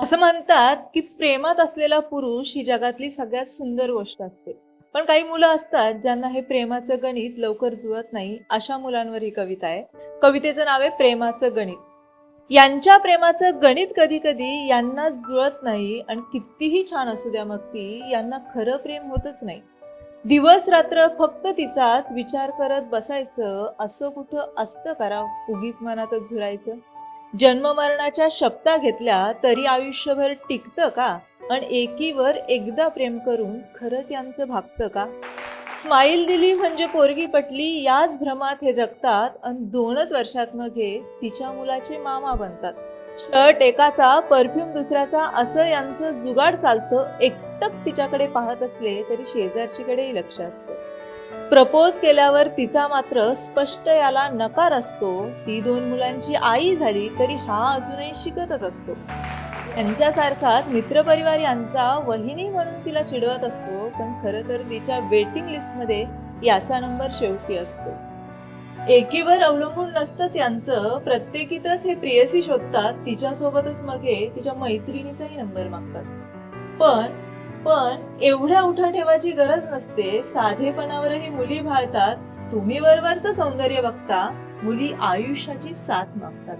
असं म्हणतात की प्रेमात असलेला पुरुष ही जगातली सगळ्यात सुंदर गोष्ट असते. पण काही मुलं असतात ज्यांना हे प्रेमाचं गणित लवकर जुळत नाही अशा मुलांवर ही कविता आहे. कवितेचं नाव आहे प्रेमाचं गणित. यांच्या प्रेमाचं गणित कधी कधी यांना जुळत नाही आणि कितीही छान असू द्या मग ती यांना खरं प्रेम होतच नाही. दिवस रात्र फक्त तिचाच विचार करत बसायचं असं कुठं असतं करा उगीच मनातच झुरायचं जन्ममरणाच्या शपथा घेतल्या तरी आयुष्यभर टिकतं का? आणि एकीवर एकदा प्रेम करून खरंच यांचं भागतं का? स्माईल दिली म्हणजे पोरगी पटली याच भ्रमात हे जगतात आणि दोनच वर्षात मग हे तिच्या मुलाचे मामा बनतात. शर्ट एकाचा परफ्यूम दुसऱ्याचा असं यांचं जुगाड चालतं एकटक तिच्याकडे पाहत असले तरी शेजारचीकडेही लक्ष असतं. प्रपोज केल्यावर तिचा मात्र स्पष्ट याला नकार असतो. ती दोन मुलांची आई झाली तरी हा अजूनही शिकतच असतो. यांच्यासारखाच मित्रपरिवार यांचा वहिनी म्हणून तिला चिडवत असतो पण खरं तर तिच्या वेटिंग लिस्टमध्ये याचा नंबर शेवटी असतो. एकीवर अवलंबून नसतंच यांचं. प्रत्येकीतच हे प्रियसी शोधतात तिच्यासोबतच मग तिच्या मैत्रिणीचाही नंबर मागतात. पण पण एवढ्या उठा ठेवायची गरज नसते. साधेपणावरही मुली भाळतात. तुम्ही वरवरचं सौंदर्य बघता. मुली आयुष्याची साथ मागतात.